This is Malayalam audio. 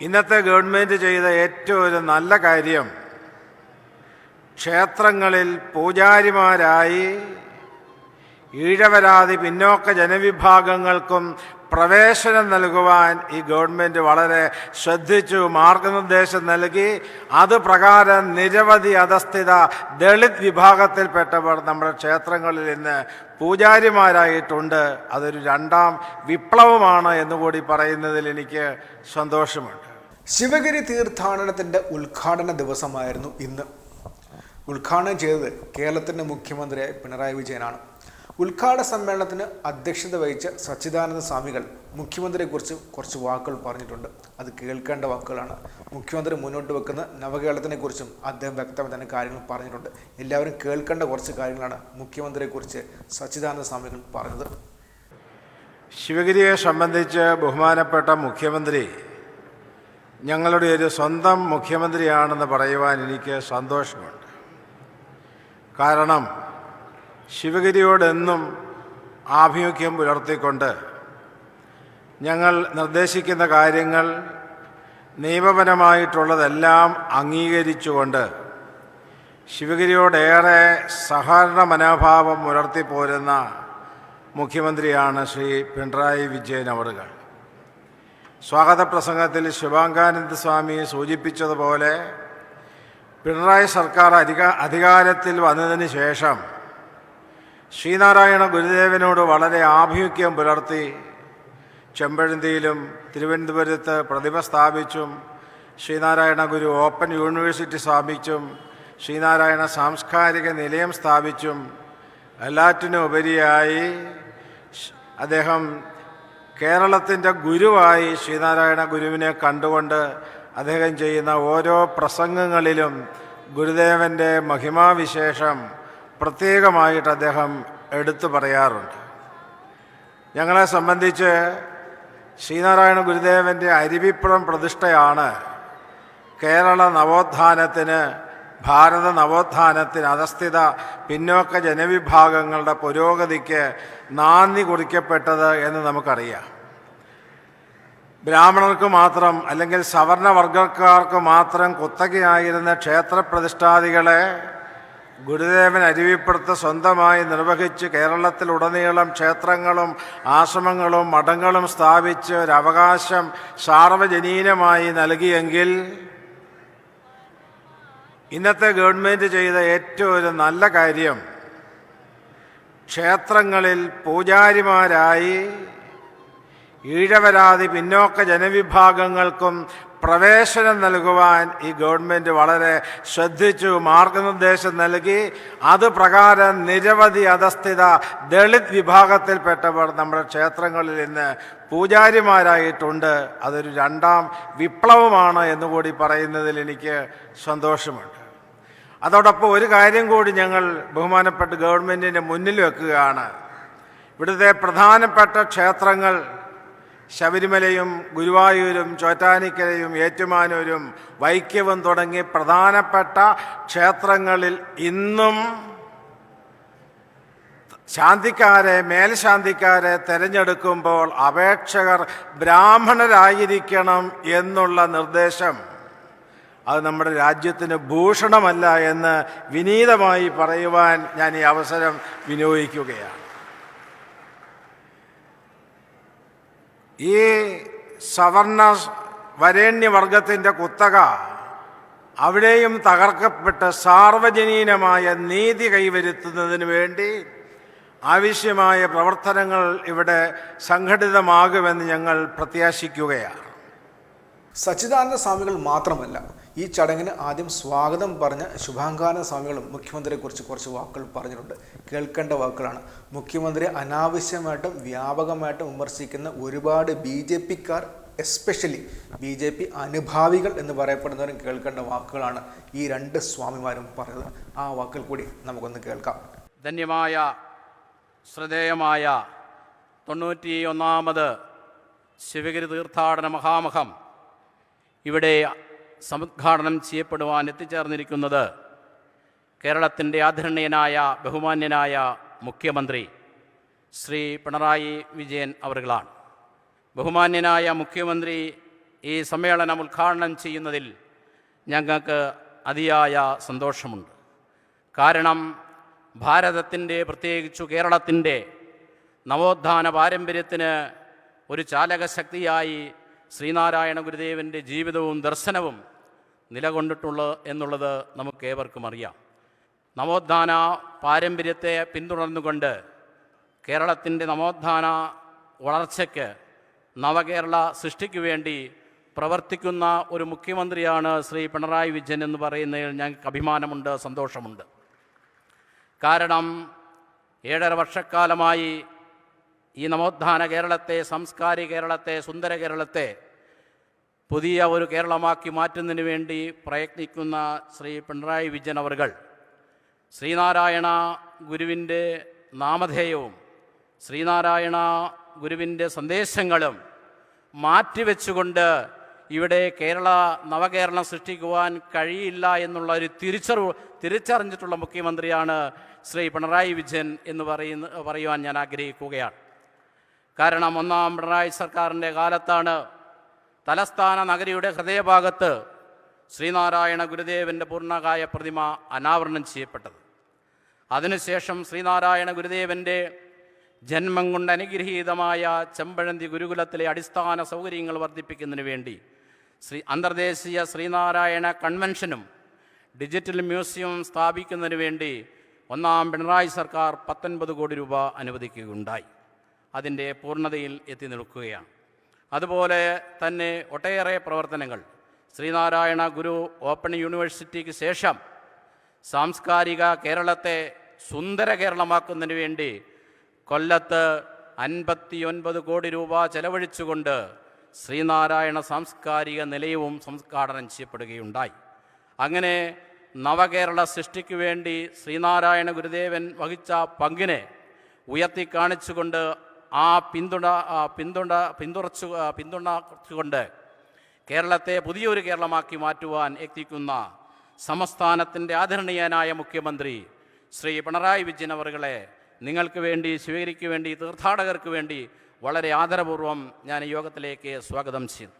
ഇന്നത്തെ ഗവൺമെന്റ് ചെയ്ത ഏറ്റവും ഒരു നല്ല കാര്യം ക്ഷേത്രങ്ങളിൽ പൂജാരിമാരായി ഈഴവരാതി പിന്നോക്ക ജനവിഭാഗങ്ങൾക്കും പ്രവേശനം നൽകുവാൻ ഈ ഗവൺമെന്റ് വളരെ ശ്രദ്ധിച്ചു മാർഗനിർദ്ദേശം നൽകി. അത് പ്രകാരം നിരവധി അധസ്ഥിത ദളിത് വിഭാഗത്തിൽപ്പെട്ടവർ നമ്മുടെ ക്ഷേത്രങ്ങളിൽ ഇന്ന് പൂജാരിമാരായിട്ടുണ്ട്. അതൊരു രണ്ടാം വിപ്ലവമാണ് എന്നുകൂടി പറയുന്നതിൽ എനിക്ക് സന്തോഷമുണ്ട്. ശിവഗിരി തീർത്ഥാടനത്തിന്റെ ഉദ്ഘാടന ദിവസമായിരുന്നു ഇന്ന്. ഉദ്ഘാടനം ചെയ്തത് കേരളത്തിന്റെ മുഖ്യമന്ത്രി പിണറായി വിജയനാണ്. ഉദ്ഘാടന സമ്മേളനത്തിന് അധ്യക്ഷത വഹിച്ച സച്ചിദാനന്ദ സ്വാമികൾ മുഖ്യമന്ത്രിയെക്കുറിച്ച് കുറച്ച് വാക്കുകൾ പറഞ്ഞിട്ടുണ്ട്. അത് കേൾക്കേണ്ട വാക്കുകളാണ്. മുഖ്യമന്ത്രി മുന്നോട്ട് വെക്കുന്ന നവകേരളത്തിനെക്കുറിച്ചും അദ്ദേഹം വ്യക്തമായി തന്നെ കാര്യങ്ങൾ പറഞ്ഞിട്ടുണ്ട്. എല്ലാവരും കേൾക്കേണ്ട കുറച്ച് കാര്യങ്ങളാണ് മുഖ്യമന്ത്രിയെക്കുറിച്ച് സച്ചിദാനന്ദ സ്വാമികൾ പറഞ്ഞത്. ശിവഗിരിയെ സംബന്ധിച്ച് ബഹുമാനപ്പെട്ട മുഖ്യമന്ത്രി ഞങ്ങളുടെ ഒരു സ്വന്തം മുഖ്യമന്ത്രിയാണെന്ന് പറയുവാൻ എനിക്ക് സന്തോഷമുണ്ട്. കാരണം ശിവഗിരിയോടെന്നും ആഭിമുഖ്യം പുലർത്തിക്കൊണ്ട് ഞങ്ങൾ നിർദ്ദേശിക്കുന്ന കാര്യങ്ങൾ നിയമപരമായിട്ടുള്ളതെല്ലാം അംഗീകരിച്ചുകൊണ്ട് ശിവഗിരിയോടേറെ സഹകരണ മനോഭാവം പുലർത്തിപ്പോരുന്ന മുഖ്യമന്ത്രിയാണ് ശ്രീ പിണറായി വിജയൻ അവറുകൾ. സ്വാഗത പ്രസംഗത്തിൽ ശിവാംഗാനന്ദ സ്വാമി സൂചിപ്പിച്ചതുപോലെ പിണറായി സർക്കാർ അധിക അധികാരത്തിൽ വന്നതിന് ശേഷം ശ്രീനാരായണ ഗുരുദേവനോട് വളരെ ആഭിമുഖ്യം പുലർത്തി ചെമ്പഴന്തിയിലും തിരുവനന്തപുരത്ത് പ്രതിഭ സ്ഥാപിച്ചും ശ്രീനാരായണ ഗുരു ഓപ്പൺ യൂണിവേഴ്സിറ്റി സ്ഥാപിച്ചും ശ്രീനാരായണ സാംസ്കാരിക നിലയം സ്ഥാപിച്ചും എല്ലാറ്റിനും ഉപരിയായി അദ്ദേഹം കേരളത്തിന്റെ ഗുരുവായി ശ്രീനാരായണ ഗുരുവിനെ കണ്ടുകൊണ്ട് അദ്ദേഹം ചെയ്യുന്ന ഓരോ പ്രസംഗങ്ങളിലും ഗുരുദേവന്റെ മഹിമാവിശേഷം പ്രത്യേകമായിട്ട് അദ്ദേഹം എടുത്തു പറയാറുണ്ട്. ഞങ്ങളെ സംബന്ധിച്ച് ശ്രീനാരായണ ഗുരുദേവന്റെ അരുവിപ്പുറം പ്രതിഷ്ഠയാണ് കേരള നവോത്ഥാനത്തിന് ഭാരത നവോത്ഥാനത്തിന് അധസ്ഥിത പിന്നോക്ക ജനവിഭാഗങ്ങളുടെ പുരോഗതിക്ക് നാന്ദി കുറിക്കപ്പെട്ടത് എന്ന് നമുക്കറിയാം. ബ്രാഹ്മണർക്ക് മാത്രം അല്ലെങ്കിൽ സവർണവർഗക്കാർക്ക് മാത്രം കുത്തകയായിരുന്ന ക്ഷേത്രപ്രതിഷ്ഠാദികളെ ഗുരുദേവൻ അരുവിപ്പുറത്ത് സ്വന്തമായി നിർവഹിച്ച് കേരളത്തിലുടനീളം ക്ഷേത്രങ്ങളും ആശ്രമങ്ങളും മഠങ്ങളും സ്ഥാപിച്ച് ഒരവകാശം സാർവജനീനമായി നൽകിയെങ്കിൽ ഇന്നത്തെ ഗവൺമെന്റ് ചെയ്ത ഏറ്റവും ഒരു നല്ല കാര്യം ക്ഷേത്രങ്ങളിൽ പൂജാരിമാരായി ഈഴവരാതി പിന്നോക്ക ജനവിഭാഗങ്ങൾക്കും പ്രവേശനം നൽകുവാൻ ഈ ഗവൺമെന്റ് വളരെ ശ്രദ്ധിച്ചു മാർഗനിർദ്ദേശം നൽകി. അത് പ്രകാരം നിരവധി അധസ്ഥിത ദളിത് വിഭാഗത്തിൽപ്പെട്ടവർ നമ്മുടെ ക്ഷേത്രങ്ങളിൽ ഇന്ന് പൂജാരിമാരായിട്ടുണ്ട്. അതൊരു രണ്ടാം വിപ്ലവമാണ് എന്നുകൂടി പറയുന്നതിൽ എനിക്ക് സന്തോഷമുണ്ട്. അതോടൊപ്പം ഒരു കാര്യം കൂടി ഞങ്ങൾ ബഹുമാനപ്പെട്ട ഗവൺമെന്റിന്റെ മുന്നിൽ വെക്കുകയാണ്. ഇവിടുത്തെ പ്രധാനപ്പെട്ട ക്ഷേത്രങ്ങൾ ശബരിമലയും ഗുരുവായൂരും ചോറ്റാനിക്കരയും ഏറ്റുമാനൂരും വൈക്കവും തുടങ്ങി പ്രധാനപ്പെട്ട ക്ഷേത്രങ്ങളിൽ ഇന്നും ശാന്തിക്കാരെ മേൽശാന്തിക്കാരെ തിരഞ്ഞെടുക്കുമ്പോൾ അപേക്ഷകർ ബ്രാഹ്മണരായിരിക്കണം എന്നുള്ള നിർദ്ദേശം. അത് നമ്മുടെ രാജ്യത്തിന് ഭൂഷണമല്ല എന്ന് വിനീതമായി പറയുവാൻ ഞാൻ ഈ അവസരം വിനിയോഗിക്കുകയാണ്. ഈ സവർണ വരേണ്യവർഗത്തിന്റെ കുത്തക അവിടെയും തകർക്കപ്പെട്ട് സാർവജനീനമായ നീതി കൈവരുത്തുന്നതിന് വേണ്ടി ആവശ്യമായ പ്രവർത്തനങ്ങൾ ഇവിടെ സംഘടിതമാകുമെന്ന് ഞങ്ങൾ പ്രത്യാശിക്കുകയാണ്. സച്ചിദാനന്ദ സ്വാമികൾ മാത്രമല്ല ഈ ചടങ്ങിന് ആദ്യം സ്വാഗതം പറഞ്ഞ ശുഭാങ്കാന സ്വാമികളും മുഖ്യമന്ത്രിയെക്കുറിച്ച് കുറച്ച് വാക്കുകൾ പറഞ്ഞിട്ടുണ്ട്. കേൾക്കേണ്ട വാക്കുകളാണ്. മുഖ്യമന്ത്രി അനാവശ്യമായിട്ടും വ്യാപകമായിട്ടും വിമർശിക്കുന്ന ഒരുപാട് ബി ജെ പിക്കാർ എസ്പെഷ്യലി ബി ജെ പി അനുഭാവികൾ എന്ന് പറയപ്പെടുന്നവരും കേൾക്കേണ്ട വാക്കുകളാണ് ഈ രണ്ട് സ്വാമിമാരും പറഞ്ഞത് ആ വാക്കുകൾ കൂടി നമുക്കൊന്ന് കേൾക്കാം. ധന്യമായ ശ്രദ്ധേയമായ തൊണ്ണൂറ്റി ഒന്നാമത് ശിവഗിരി തീർത്ഥാടന മഹാമഹം ഇവിടെ സമുദ്ഘാടനം ചെയ്യപ്പെടുവാൻ എത്തിച്ചേർന്നിരിക്കുന്നത് കേരളത്തിന്റെ ആദരണീയനായ ബഹുമാന്യനായ മുഖ്യമന്ത്രി ശ്രീ പിണറായി വിജയൻ അവരുകളാണ്. ബഹുമാന്യനായ മുഖ്യമന്ത്രി ഈ സമ്മേളനം ഉദ്ഘാടനം ചെയ്യുന്നതിൽ ഞങ്ങൾക്ക് അതിയായ സന്തോഷമുണ്ട്. കാരണം ഭാരതത്തിന്റെ പ്രത്യേകിച്ചു കേരളത്തിന്റെ നവോത്ഥാന പാരമ്പര്യത്തിന് ഒരു ചാലകശക്തിയായി ശ്രീനാരായണ ഗുരുദേവന്റെ ജീവിതവും ദർശനവും നിലകൊണ്ടിട്ടുള്ളത് എന്നുള്ളത് നമുക്കേവർക്കും അറിയാം. നവോത്ഥാന പാരമ്പര്യത്തെ പിന്തുടർന്നുകൊണ്ട് കേരളത്തിന്റെ നവോത്ഥാന വളർച്ചയ്ക്ക് നവകേരള സൃഷ്ടിക്കു വേണ്ടി പ്രവർത്തിക്കുന്ന ഒരു മുഖ്യമന്ത്രിയാണ് ശ്രീ പിണറായി വിജയൻ എന്ന് പറയുന്നതിൽ ഞങ്ങൾക്ക് അഭിമാനമുണ്ട് സന്തോഷമുണ്ട്. കാരണം ഏഴര വർഷക്കാലമായി ഈ നവോത്ഥാന കേരളത്തെ സംസ്കാരി കേരളത്തെ സുന്ദര കേരളത്തെ പുതിയ ഒരു കേരളമാക്കി മാറ്റുന്നതിന് വേണ്ടി പ്രയത്നിക്കുന്ന ശ്രീ പിണറായി വിജയൻ അവർകൾ ശ്രീനാരായണ ഗുരുവിന്റെ നാമധേയവും ശ്രീനാരായണ ഗുരുവിന്റെ സന്ദേശങ്ങളും മാറ്റിവെച്ചുകൊണ്ട് ഇവിടെ കേരള നവകേരളം സൃഷ്ടിക്കുവാൻ കഴിയില്ല എന്നുള്ള ഒരു തിരിച്ചറിവ് തിരിച്ചറിഞ്ഞിട്ടുള്ള മുഖ്യമന്ത്രിയാണ് ശ്രീ പിണറായി വിജയൻ എന്ന് പറയുന്ന പറയുവാൻ ഞാൻ ആഗ്രഹിക്കുകയാണ്. കാരണം ഒന്നാം പിണറായി സർക്കാരിന്റെ കാലത്താണ് തലസ്ഥാന നഗരിയുടെ ഹൃദയഭാഗത്ത് ശ്രീനാരായണ ഗുരുദേവന്റെ പൂർണകായ പ്രതിമ അനാവരണം ചെയ്യപ്പെട്ടത്. അതിനുശേഷം ശ്രീനാരായണ ഗുരുദേവന്റെ ജന്മം കൊണ്ട് അനുഗ്രഹീതമായ ചെമ്പഴന്തി ഗുരുകുലത്തിലെ അടിസ്ഥാന സൗകര്യങ്ങൾ വർദ്ധിപ്പിക്കുന്നതിന് വേണ്ടി ശ്രീ അന്തർദേശീയ ശ്രീനാരായണ കൺവെൻഷനും ഡിജിറ്റൽ മ്യൂസിയവും സ്ഥാപിക്കുന്നതിന് വേണ്ടി ഒന്നാം പിണറായി സർക്കാർ പത്തൊൻപത് കോടി രൂപ അനുവദിക്കുകയുണ്ടായി. അതിന്റെ പൂർണതയിൽ എത്തി നിൽക്കുകയാണ്. അതുപോലെ തന്നെ ഒട്ടേറെ പ്രവർത്തനങ്ങൾ. ശ്രീനാരായണ ഗുരു ഓപ്പൺ യൂണിവേഴ്സിറ്റിക്ക് ശേഷം സാംസ്കാരിക കേരളത്തെ സുന്ദര കേരളമാക്കുന്നതിന് വേണ്ടി കൊല്ലത്ത് അൻപത്തിയൊൻപത് കോടി രൂപ ചെലവഴിച്ചുകൊണ്ട് ശ്രീനാരായണ സാംസ്കാരിക നിലയവും സംസ്കാടനം ചെയ്യപ്പെടുകയുണ്ടായി. അങ്ങനെ നവകേരള സൃഷ്ടിക്കു വേണ്ടി ശ്രീനാരായണ ഗുരുദേവൻ വഹിച്ച പങ്കിനെ ഉയർത്തി കാണിച്ചുകൊണ്ട് ആ പിന്തുണ പിന്തുണ പിന്തുണച്ചു പിന്തുണച്ചുകൊണ്ട് കേരളത്തെ പുതിയൊരു കേരളമാക്കി മാറ്റുവാൻ എത്തിക്കുന്ന സംസ്ഥാനത്തിന്റെ ആദരണീയനായ മുഖ്യമന്ത്രി ശ്രീ പിണറായി വിജയൻ അവറുകളെ നിങ്ങൾക്ക് വേണ്ടി സ്വീകരിക്കുവേണ്ടി തീർത്ഥാടകർക്ക് വേണ്ടി വളരെ ആദരപൂർവം ഞാൻ യോഗത്തിലേക്ക് സ്വാഗതം ചെയ്യുന്നു.